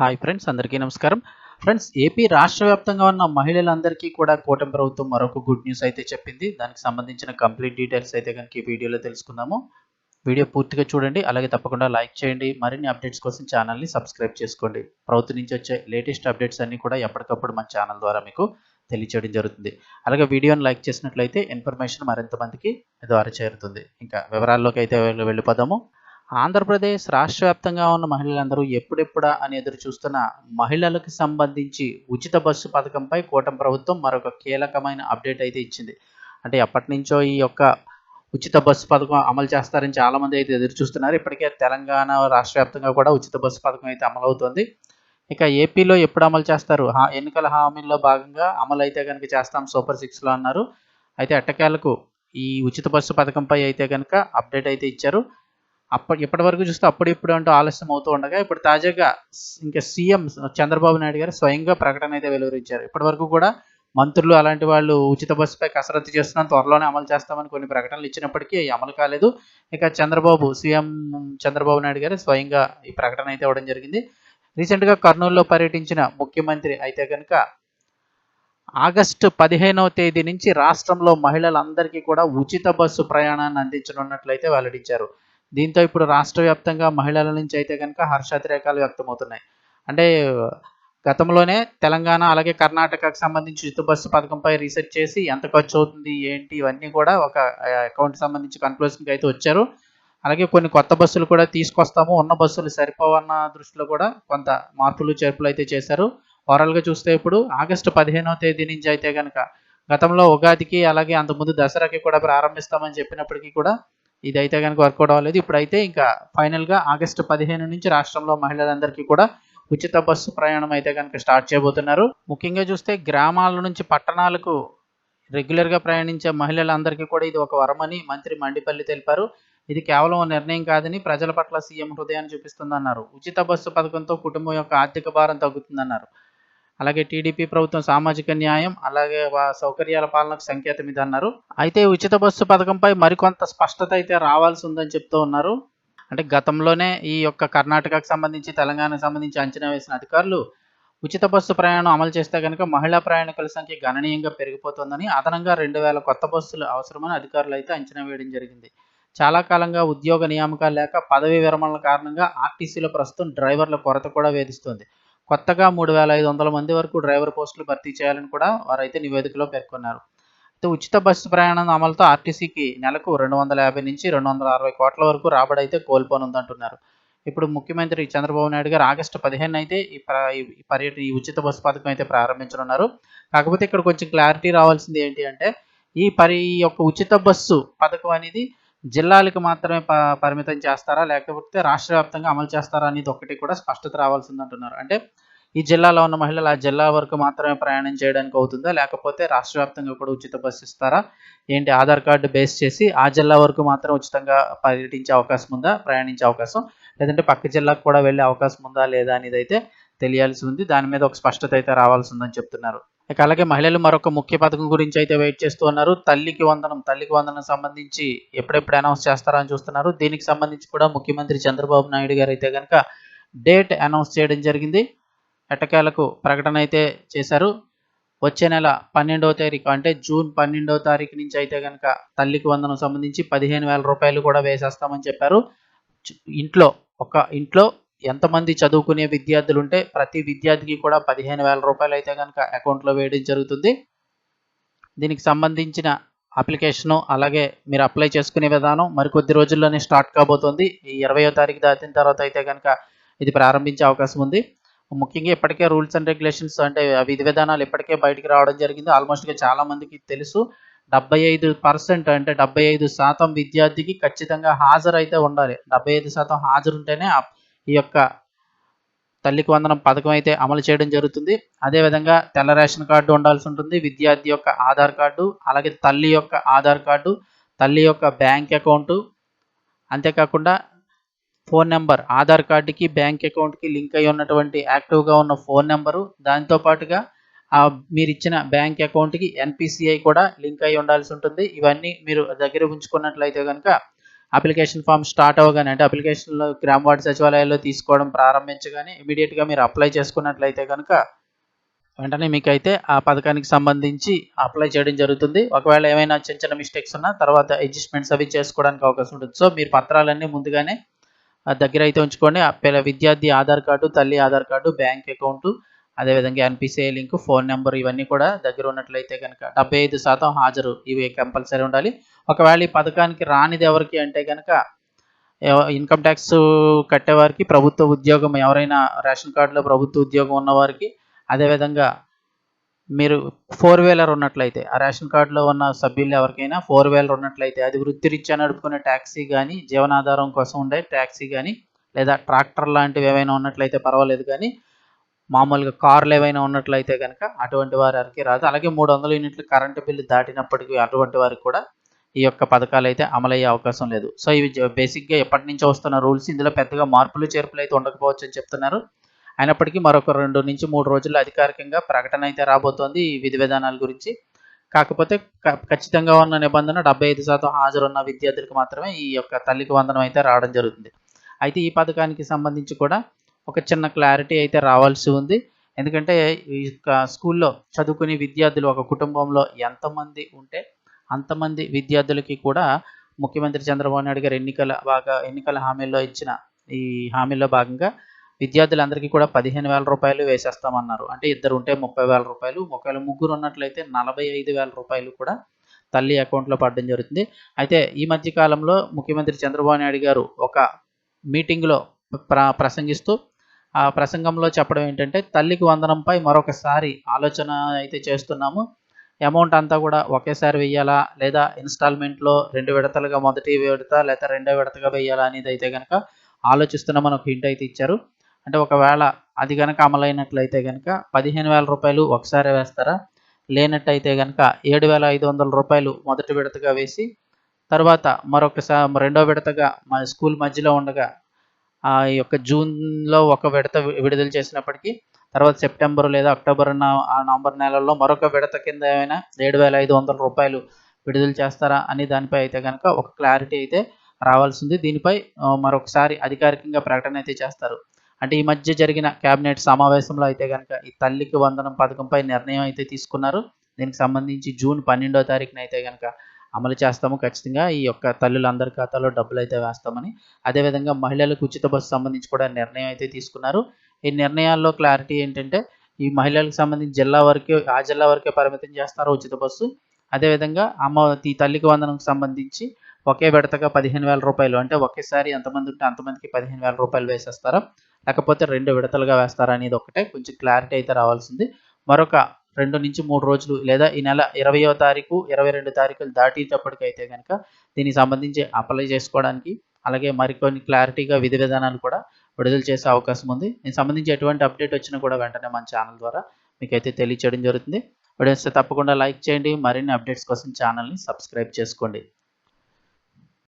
Hi friends అందరికీ నమస్కారం. Friends AP రాష్ట్ర వ్యాప్తంగా ఉన్న మహిళలందరికీ కూడా కూటమి ప్రభుత్వం మరొక గుడ్ న్యూస్ అయితే చెప్పింది. దానికి సంబంధించిన కంప్లీట్ డీటెయిల్స్ అయితే కనుక ఈ వీడియోలో తెలుసుకుందాము. వీడియో పూర్తిగా చూడండి అలాగే తప్పకుండా లైక్ చేయండి. మరిన్ని అప్డేట్స్ కోసం ఛానల్ని సబ్స్క్రైబ్ చేసుకోండి. ప్రభుత్వం నుంచి వచ్చే లేటెస్ట్ అప్డేట్స్ అన్నీ కూడా ఎప్పటికప్పుడు మన ఛానల్ ద్వారా మీకు తెలియచేయడం జరుగుతుంది. అలాగే వీడియోని లైక్ చేసినట్లయితే ఇన్ఫర్మేషన్ మరింత మందికి ద్వారా చేరుతుంది. ఇంకా వివరాల్లోకి అయితే వెళ్ళిపోదాము. ఆంధ్రప్రదేశ్ రాష్ట్ర వ్యాప్తంగా ఉన్న మహిళలందరూ ఎప్పుడెప్పుడా అని ఎదురు చూస్తున్న మహిళలకు సంబంధించి ఉచిత బస్సు పథకంపై కూటమి ప్రభుత్వం మరొక కీలకమైన అప్డేట్ అయితే ఇచ్చింది. అంటే ఎప్పటి నుంచో ఈ యొక్క ఉచిత బస్సు పథకం అమలు చేస్తారని చాలా మంది అయితే ఎదురు చూస్తున్నారు. ఇప్పటికే తెలంగాణ రాష్ట్ర వ్యాప్తంగా కూడా ఉచిత బస్సు పథకం అయితే అమలవుతోంది. ఇక ఏపీలో ఎప్పుడు అమలు చేస్తారు? హా ఎన్నికల హామీల్లో భాగంగా అమలు అయితే కనుక చేస్తాం సూపర్ సిక్స్లో అన్నారు. అయితే ఎట్టకేలకు ఈ ఉచిత బస్సు పథకంపై అయితే కనుక అప్డేట్ అయితే ఇచ్చారు. అప్పటి ఇప్పటి వరకు చూస్తే అప్పుడు ఇప్పుడు అంటూ ఆలస్యం అవుతూ ఉండగా ఇప్పుడు తాజాగా ఇంకా సీఎం చంద్రబాబు నాయుడు గారు స్వయంగా ప్రకటన అయితే వెలువరించారు. ఇప్పటి వరకు కూడా మంత్రులు అలాంటి వాళ్ళు ఉచిత బస్సుపై కసరత్తు చేస్తున్నాం త్వరలోనే అమలు చేస్తామని కొన్ని ప్రకటనలు ఇచ్చినప్పటికీ అమలు కాలేదు. ఇక చంద్రబాబు సీఎం చంద్రబాబు నాయుడు గారు స్వయంగా ఈ ప్రకటన అయితే ఇవ్వడం జరిగింది. రీసెంట్గా కర్నూలులో పర్యటించిన ముఖ్యమంత్రి అయితే కనుక ఆగస్టు పదిహేనవ తేదీ నుంచి రాష్ట్రంలో మహిళలందరికీ కూడా ఉచిత బస్సు ప్రయాణాన్ని అందించనున్నట్లయితే వెల్లడించారు. దీంతో ఇప్పుడు రాష్ట్ర వ్యాప్తంగా మహిళల నుంచి అయితే కనుక హర్షాతిరేకాలు వ్యక్తమవుతున్నాయి. అంటే గతంలోనే తెలంగాణ అలాగే కర్ణాటకకు సంబంధించి ఉచిత బస్సు పథకంపై రీసెర్చ్ చేసి ఎంత ఖర్చు అవుతుంది ఏంటి ఇవన్నీ కూడా ఒక అకౌంట్ సంబంధించి కన్క్లూషన్కి అయితే వచ్చారు. అలాగే కొన్ని కొత్త బస్సులు కూడా తీసుకొస్తాము ఉన్న బస్సులు సరిపోవన్న దృష్టిలో కూడా కొంత మార్పులు చేర్పులు అయితే చేశారు. ఓవరాల్గా చూస్తే ఇప్పుడు ఆగస్టు పదిహేనవ తేదీ నుంచి అయితే కనుక గతంలో ఉగాదికి అలాగే అంతకుముందు దసరాకి కూడా ప్రారంభిస్తామని చెప్పినప్పటికీ కూడా ఇది అయితే కనుక వర్కౌట్ అవ్వలేదు. ఇప్పుడైతే ఇంకా ఫైనల్గా ఆగస్టు పదిహేను నుంచి రాష్ట్రంలో మహిళలందరికీ కూడా ఉచిత బస్సు ప్రయాణం అయితే కనుక స్టార్ట్ చేయబోతున్నారు. ముఖ్యంగా చూస్తే గ్రామాల నుంచి పట్టణాలకు రెగ్యులర్గా ప్రయాణించే మహిళలందరికీ కూడా ఇది ఒక వరమని మంత్రి మండిపల్లి తెలిపారు. ఇది కేవలం నిర్ణయం కాదని ప్రజల పట్ల సీఎం హృదయాన్ని చూపిస్తుందన్నారు. ఉచిత బస్సు పథకంతో కుటుంబం యొక్క ఆర్థిక భారం తగ్గుతుందన్నారు. అలాగే టీడీపీ ప్రభుత్వం సామాజిక న్యాయం అలాగే వా- సౌకర్యాల పాలనకు సంకేతం ఇది అన్నారు అయితే ఉచిత బస్సు పథకంపై మరికొంత స్పష్టత అయితే రావాల్సి ఉందని చెప్తూ ఉన్నారు. అంటే గతంలోనే ఈ యొక్క కర్ణాటకకు సంబంధించి తెలంగాణకు సంబంధించి అంచనా వేసిన అధికారులు ఉచిత బస్సు ప్రయాణం అమలు చేస్తే కనుక మహిళా ప్రయాణికుల సంఖ్య గణనీయంగా పెరిగిపోతుందని అదనంగా రెండు వేల కొత్త బస్సులు అవసరమని అధికారులు అయితే అంచనా వేయడం జరిగింది. చాలా కాలంగా ఉద్యోగ నియామకాలు లేక పదవీ విరమణల కారణంగా ఆర్టీసీలో ప్రస్తుతం డ్రైవర్ల కొరత కూడా వేధిస్తుంది. కొత్తగా మూడు వేల ఐదు వందల మంది వరకు డ్రైవర్ పోస్టులు భర్తీ చేయాలని కూడా వారైతే నివేదికలో పేర్కొన్నారు. అయితే ఉచిత బస్సు ప్రయాణం అమలుతో ఆర్టీసీకి నెలకు రెండు వందల యాభై నుంచి రెండు వందల అరవై కోట్ల వరకు రాబడి అయితే కోల్పోనుందంటున్నారు. ఇప్పుడు ముఖ్యమంత్రి చంద్రబాబు నాయుడు గారు ఆగస్టు పదిహేను అయితే ఈ పర్యటన ఈ ఉచిత బస్సు పథకం అయితే ప్రారంభించనున్నారు. కాకపోతే ఇక్కడ కొంచెం క్లారిటీ రావాల్సింది ఏంటి అంటే ఈ పరి ఈ యొక్క ఉచిత బస్సు పథకం అనేది జిల్లాలకు మాత్రమే ప పరిమితం చేస్తారా? లేకపోతే రాష్ట్ర వ్యాప్తంగా అమలు చేస్తారా అనేది ఒకటి కూడా స్పష్టత రావాల్సింది అంటున్నారు. అంటే ఈ జిల్లాలో ఉన్న మహిళలు ఆ జిల్లా వరకు మాత్రమే ప్రయాణం చేయడానికి అవుతుందా? లేకపోతే రాష్ట్ర వ్యాప్తంగా కూడా ఉచిత బస్సు ఇస్తారా? ఏంటి ఆధార్ కార్డు బేస్ చేసి ఆ జిల్లా వరకు మాత్రం ఉచితంగా పర్యటించే అవకాశం ఉందా? ప్రయాణించే అవకాశం? లేదంటే పక్క జిల్లాకు కూడా వెళ్ళే అవకాశం ఉందా లేదా అనేది అయితే తెలియాల్సి ఉంది. దాని మీద ఒక స్పష్టత అయితే రావాల్సి ఉందని చెప్తున్నారు. ఇక అలాగే మహిళలు మరొక ముఖ్య పథకం గురించి అయితే వెయిట్ చేస్తూ ఉన్నారు. తల్లికి వందనం తల్లికి వందనం సంబంధించి ఎప్పుడెప్పుడు అనౌన్స్ చేస్తారని చూస్తున్నారు. దీనికి సంబంధించి కూడా ముఖ్యమంత్రి చంద్రబాబు నాయుడు గారు అయితే కనుక డేట్ అనౌన్స్ చేయడం జరిగింది. ఎట్టకేలకు ప్రకటన అయితే చేశారు. వచ్చే నెల పన్నెండవ తారీఖు అంటే జూన్ పన్నెండవ తారీఖు నుంచి అయితే కనుక తల్లికి వందనం సంబంధించి పదిహేను వేల రూపాయలు కూడా వేసేస్తామని చెప్పారు. ఇంట్లో ఒక ఇంట్లో ఎంతమంది చదువుకునే విద్యార్థులు ఉంటే ప్రతి విద్యార్థికి కూడా పదిహేను వేల రూపాయలు అయితే కనుక అకౌంట్లో వేయడం జరుగుతుంది. దీనికి సంబంధించిన అప్లికేషను అలాగే మీరు అప్లై చేసుకునే విధానం మరికొద్ది రోజుల్లోనే స్టార్ట్ కాబోతోంది. ఈ ఇరవయో తారీఖు దాటిన తర్వాత అయితే కనుక ఇది ప్రారంభించే అవకాశం ఉంది. ముఖ్యంగా ఇప్పటికే రూల్స్ అండ్ రెగ్యులేషన్స్ అంటే విధి విధానాలు ఇప్పటికే బయటికి రావడం జరిగింది. ఆల్మోస్ట్గా చాలా మందికి తెలుసు. డెబ్బై ఐదు పర్సెంట్ అంటే డెబ్బై ఐదు శాతం విద్యార్థికి ఖచ్చితంగా హాజరు అయితే ఉండాలి. డెబ్బై ఐదు శాతం హాజరు ఉంటేనే ఈ యొక్క తల్లికి వందనం పథకం అయితే అమలు చేయడం జరుగుతుంది. అదేవిధంగా తెల్ల రేషన్ కార్డు ఉండాల్సి ఉంటుంది. విద్యార్థి యొక్క ఆధార్ కార్డు అలాగే తల్లి యొక్క ఆధార్ కార్డు తల్లి యొక్క బ్యాంక్ అకౌంటు. అంతేకాకుండా ఫోన్ నెంబర్ ఆధార్ కార్డుకి బ్యాంక్ అకౌంట్కి లింక్ అయి ఉన్నటువంటి యాక్టివ్గా ఉన్న ఫోన్ నెంబరు. దాంతో పాటుగా మీరు ఇచ్చిన బ్యాంక్ అకౌంట్కి ఎన్పిసిఐ కూడా లింక్ అయి ఉండాల్సి ఉంటుంది. ఇవన్నీ మీరు దగ్గర ఉంచుకున్నట్లయితే కనుక అప్లికేషన్ ఫామ్ స్టార్ట్ అవ్వగానే అంటే అప్లికేషన్లో గ్రామ వార్డు సచివాలయాల్లో తీసుకోవడం ప్రారంభించగానే ఇమీడియట్గా మీరు అప్లై చేసుకున్నట్లయితే కనుక వెంటనే మీకైతే ఆ పథకానికి సంబంధించి అప్లై చేయడం జరుగుతుంది. ఒకవేళ ఏమైనా చిన్న చిన్న మిస్టేక్స్ ఉన్నా తర్వాత అడ్జస్ట్మెంట్స్ అవి చేసుకోవడానికి అవకాశం ఉంటుంది. సో మీరు పత్రాలన్నీ ముందుగానే దగ్గర అయితే ఉంచుకోండి. పిల్ల విద్యార్థి ఆధార్ కార్డు తల్లి ఆధార్ కార్డు బ్యాంక్ అకౌంట్ అదేవిధంగా N P C I link phone number ఇవన్నీ కూడా దగ్గర ఉన్నట్లయితే కనుక డెబ్బై ఐదు శాతం హాజరు. ఇవి కంపల్సరీ ఉండాలి. ఒకవేళ ఈ పథకానికి రానిది ఎవరికి అంటే కనుక ఇన్కమ్ ట్యాక్స్ కట్టేవారికి ప్రభుత్వ ఉద్యోగం ఎవరైనా రేషన్ కార్డులో ప్రభుత్వ ఉద్యోగం ఉన్నవారికి అదేవిధంగా మీరు ఫోర్ వీలర్ ఉన్నట్లయితే ఆ రేషన్ కార్డులో ఉన్న సభ్యులు ఎవరికైనా ఫోర్ వీలర్ ఉన్నట్లయితే అది వృత్తిరీత్యా నడుపుకునే ట్యాక్సీ కానీ జీవనాధారం కోసం ఉండే ట్యాక్సీ కానీ లేదా ట్రాక్టర్ లాంటివి ఏవైనా ఉన్నట్లయితే పర్వాలేదు కానీ మామూలుగా కార్లు ఏవైనా ఉన్నట్లయితే కనుక అటువంటి వారికి రాదు. అలాగే మూడు వందల యూనిట్లు కరెంటు బిల్లు దాటినప్పటికీ అటువంటి వారికి కూడా ఈ యొక్క పథకాలు అయితే అమలయ్యే అవకాశం లేదు. సో ఇవి బేసిక్గా ఎప్పటి నుంచో వస్తున్న రూల్స్. ఇందులో పెద్దగా మార్పులు చేర్పులు అయితే ఉండకపోవచ్చు అని చెప్తున్నారు. అయినప్పటికీ మరొక రెండు నుంచి మూడు రోజుల్లో అధికారికంగా ప్రకటన అయితే రాబోతోంది ఈ విధి విధానాల గురించి. కాకపోతే ఖచ్చితంగా ఉన్న నిబంధన డెబ్బై ఐదు శాతం హాజరున్న విద్యార్థులకు మాత్రమే ఈ యొక్క తల్లికి వందనం అయితే రావడం జరుగుతుంది. అయితే ఈ పథకానికి సంబంధించి కూడా ఒక చిన్న క్లారిటీ అయితే రావాల్సి ఉంది. ఎందుకంటే ఈ యొక్క స్కూల్లో చదువుకునే విద్యార్థులు ఒక కుటుంబంలో ఎంతమంది ఉంటే అంతమంది విద్యార్థులకి కూడా ముఖ్యమంత్రి చంద్రబాబు నాయుడు గారు ఎన్నికల బాగా ఎన్నికల హామీల్లో ఇచ్చిన ఈ హామీల్లో భాగంగా విద్యార్థులందరికీ కూడా పదిహేను వేల రూపాయలు వేసేస్తామన్నారు. అంటే ఇద్దరు ఉంటే ముప్పై వేల రూపాయలు. ఒకవేళ ముగ్గురు ఉన్నట్లయితే నలభై ఐదు వేల రూపాయలు కూడా తల్లి అకౌంట్లో పడడం జరుగుతుంది. అయితే ఈ మధ్య కాలంలో ముఖ్యమంత్రి చంద్రబాబు నాయుడు గారు ఒక మీటింగ్లో ప్ర ప్రసంగిస్తూ ఆ ప్రసంగంలో చెప్పడం ఏంటంటే తల్లికి వందనంపై మరొకసారి ఆలోచన అయితే చేస్తున్నాము. అమౌంట్ అంతా కూడా ఒకేసారి వెయ్యాలా? లేదా ఇన్స్టాల్మెంట్లో రెండు విడతలుగా మొదటి విడత లేదా రెండో విడతగా వెయ్యాలా అనేది అయితే కనుక ఆలోచిస్తున్నామని ఒక హింట్ అయితే ఇచ్చారు. అంటే ఒకవేళ అది కనుక అమలైనట్లయితే కనుక పదిహేను వేల రూపాయలు ఒకసారి వేస్తారా? లేనట్టయితే కనుక ఏడు వేల ఐదు వందల రూపాయలు మొదటి విడతగా వేసి తర్వాత మరొకసారి రెండో విడతగా మా స్కూల్ మధ్యలో ఉండగా ఆ యొక్క జూన్లో ఒక విడత విడుదల చేసినప్పటికీ తర్వాత సెప్టెంబర్ లేదా అక్టోబర్ ఆ నవంబర్ నెలల్లో మరొక విడత కింద ఏమైనా ఏడు వేల ఐదు వందల రూపాయలు విడుదల చేస్తారా అని దానిపై అయితే కనుక ఒక క్లారిటీ అయితే రావాల్సింది. దీనిపై మరొకసారి అధికారికంగా ప్రకటన అయితే చేస్తారు. అంటే ఈ మధ్య జరిగిన కేబినెట్ సమావేశంలో అయితే కనుక ఈ తల్లికి వందనం పథకంపై నిర్ణయం అయితే తీసుకున్నారు. దీనికి సంబంధించి జూన్ పన్నెండో తారీఖున అయితే కనుక అమలు చేస్తాము ఖచ్చితంగా. ఈ యొక్క తల్లులందరి ఖాతాలో డబ్బులు అయితే వేస్తామని అదేవిధంగా మహిళలకు ఉచిత బస్సు సంబంధించి కూడా నిర్ణయం అయితే తీసుకున్నారు. ఈ నిర్ణయాల్లో క్లారిటీ ఏంటంటే ఈ మహిళలకు సంబంధించి జిల్లా వరకే ఆ జిల్లా వరకే పరిమితం చేస్తారు ఉచిత బస్సు. అదేవిధంగా అమ్మ ఈ తల్లికి వందనకు సంబంధించి ఒకే విడతగా పదిహేను వేల రూపాయలు అంటే ఒకేసారి ఎంతమంది ఉంటే అంతమందికి పదిహేను వేల రూపాయలు వేసేస్తారా? లేకపోతే రెండు విడతలుగా వేస్తారా అనేది ఒకటే కొంచెం క్లారిటీ అయితే రావాల్సింది. మరొక రెండు నుంచి మూడు రోజులు లేదా ఈ నెల ఇరవయో తారీఖు ఇరవై రెండు తారీఖులు దాటేటప్పటికైతే కనుక దీనికి సంబంధించి అప్లై చేసుకోవడానికి అలాగే మరికొన్ని క్లారిటీగా విధి విధానాలు కూడా విడుదల చేసే అవకాశం ఉంది. దీనికి సంబంధించి ఎటువంటి అప్డేట్ వచ్చినా కూడా వెంటనే మన ఛానల్ ద్వారా మీకైతే తెలియచేయడం జరుగుతుంది. వీడియోస్ తప్పకుండా లైక్ చేయండి. మరిన్ని అప్డేట్స్ కోసం ఛానల్ని సబ్స్క్రైబ్ చేసుకోండి.